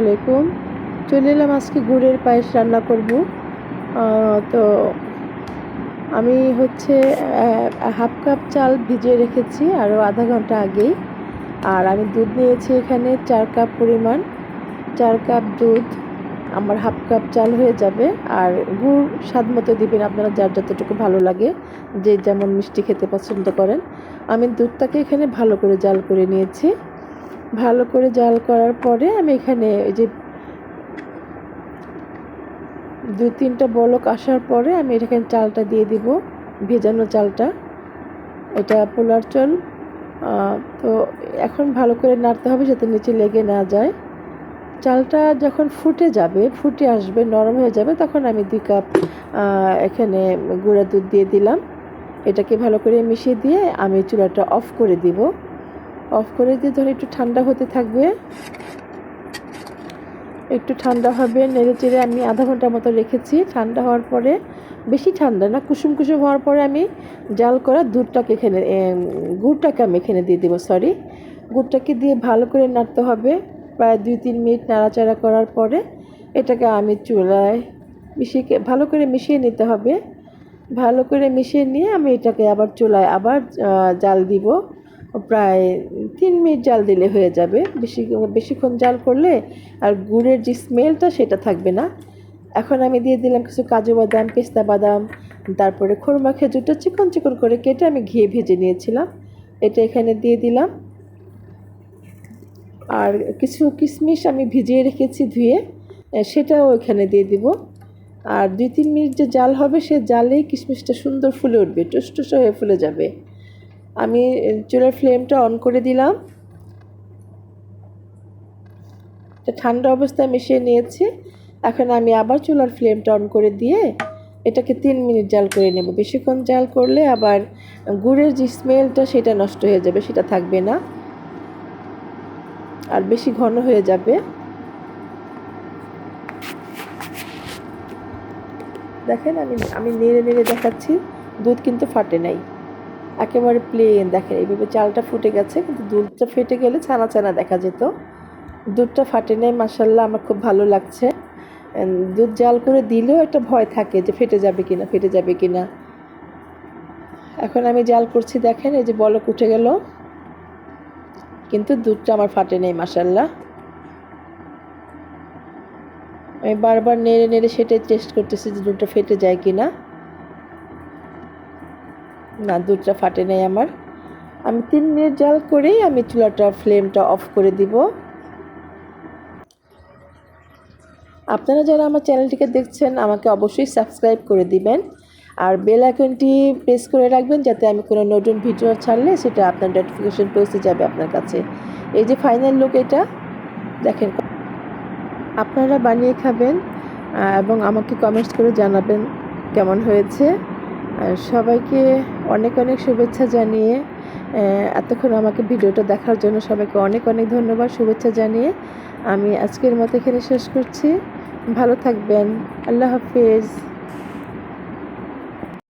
আলাইকুম। চলে এলাম, আজকে গুড়ের পায়েস রান্না করব। তো আমি হচ্ছে হাফ কাপ চাল ভিজিয়ে রেখেছি আরও আধা ঘণ্টা আগেই। আর আমি দুধ নিয়েছি এখানে চার কাপ পরিমাণ। চার কাপ দুধ, আমার হাফ কাপ চাল হয়ে যাবে। আর গুড় স্বাদ মতো দিবেন আপনারা, যার যতটুকু ভালো লাগে। যে যেমন মিষ্টি খেতে পছন্দ করেন। আমি দুধটাকে এখানে ভালো করে জাল করে নিয়েছি। ভালো করে জাল করার পরে আমি এখানে ওই যে দু তিনটা বলক আসার পরে আমি এখানে চালটা দিয়ে দিব, ভেজানো চালটা। এটা পোলার চাল। তো এখন ভালো করে নাড়তে হবে যাতে নিচে লেগে না যায়। চালটা যখন ফুটে যাবে, ফুটে আসবে, নরম হয়ে যাবে, তখন আমি দুই কাপ এখানে গুঁড়া দুধ দিয়ে দিলাম। এটাকে ভালো করে মিশিয়ে দিয়ে আমি চুলাটা অফ করে দিব। অফ করে দিয়ে ধরুন একটু ঠান্ডা হতে থাকবে। একটু ঠান্ডা হবে, নেড়ে চেড়ে আমি আধা ঘণ্টার মতো রেখেছি। ঠান্ডা হওয়ার পরে, বেশি ঠান্ডা না, কুসুম কুসুম হওয়ার পরে আমি জাল করা দুধটাকে এখানে গুড়টাকে আমি এখানে দিয়ে দেবো সরি গুড়টাকে দিয়ে ভালো করে নাড়তে হবে, প্রায় দুই তিন মিনিট নাড়াচাড়া করার পরে এটাকে আমি চুলায় মিশিয়ে ভালো করে মিশিয়ে নিতে হবে। ভালো করে মিশিয়ে নিয়ে আমি এটাকে আবার চুলায় আবার জাল দিব। প্রায় তিন মিনিট জাল দিলে হয়ে যাবে। বেশি, বেশিক্ষণ জাল করলে আর গুড়ের যে স্মেলটা সেটা থাকবে না। এখন আমি দিয়ে দিলাম কিছু কাজু বাদাম, পেস্তা বাদাম, তারপরে খোরমা খেজুরটা চিকন চিকন করে কেটে আমি ঘিয়ে ভেজে নিয়েছিলাম। এটা এখানে দিয়ে দিলাম। আর কিছু কিশমিশ আমি ভিজিয়ে রেখেছি ধুয়ে, সেটাও এখানে দিয়ে দিব। আর দুই, তিন মিনিট যে জাল হবে, সে জালেই কিশমিশটা সুন্দর ফুলে উঠবে, টুসটুস হয়ে ফুলে যাবে। আমি চুলার ফ্লেমটা অন করে দিলাম। এটা ঠান্ডা অবস্থায় মিশিয়ে নিয়েছি। এখন আমি আবার চুলার ফ্লেমটা অন করে দিয়ে এটাকে তিন মিনিট জাল করে নেব। বেশিক্ষণ জাল করলে আবার গুড়ের যে স্মেলটা সেটা নষ্ট হয়ে যাবে, সেটা থাকবে না। আর বেশি ঘন হয়ে যাবে। দেখেন আমি আমি নেড়ে নেড়ে দেখাচ্ছি, দুধ কিন্তু ফাটে নাই। একেবারে প্লেন দেখেন, এইভাবে চালটা ফুটে গেছে, কিন্তু দুধটা ফেটে গেলে ছানা ছানা দেখা যেত। দুধটা ফাটে নাই মাসাল্লাহ আমার খুব ভালো লাগছে। দুধ জাল করে দিলেও একটা ভয় থাকে যে ফেটে যাবে কিনা, ফেটে যাবে কিনা। এখন আমি জাল করছি, দেখেন, এই যে বলক উঠে গেল। কিন্তু দুধটা আমার ফাটে নেই মাসাল্লাহ আমি বারবার নেড়ে নেড়ে সেটাই টেস্ট করতেছি যে দুধটা ফেটে যায় কিনা। না দুধটা ফাটে নাই আমার। আমি তিন মিনিট জাল করেই আমি চুলাটা, ফ্লেমটা অফ করে দিব। আপনারা যারা আমার চ্যানেলটিকে দেখছেন, আমাকে অবশ্যই সাবস্ক্রাইব করে দিবেন। আর বেল আইকনটি প্রেস করে রাখবেন যাতে আমি কোনো নতুন ভিডিও ছাড়লে সেটা আপনার নোটিফিকেশন পৌঁছে যাবে আপনার কাছে। এই যে ফাইনাল লুক এটা, দেখেন। আপনারা বানিয়ে খাবেন এবং আমাকে কমেন্টস করে জানাবেন কেমন হয়েছে। সবাইকে অনেক অনেক শুভেচ্ছা জানিয়ে এতক্ষণ আমাকে ভিডিওটা দেখার জন্য সবাইকে অনেক অনেক ধন্যবাদ, শুভেচ্ছা জানিয়ে আমি আজকের মতো এখানে শেষ করছি। ভালো থাকবেন। আল্লাহ হাফিজ।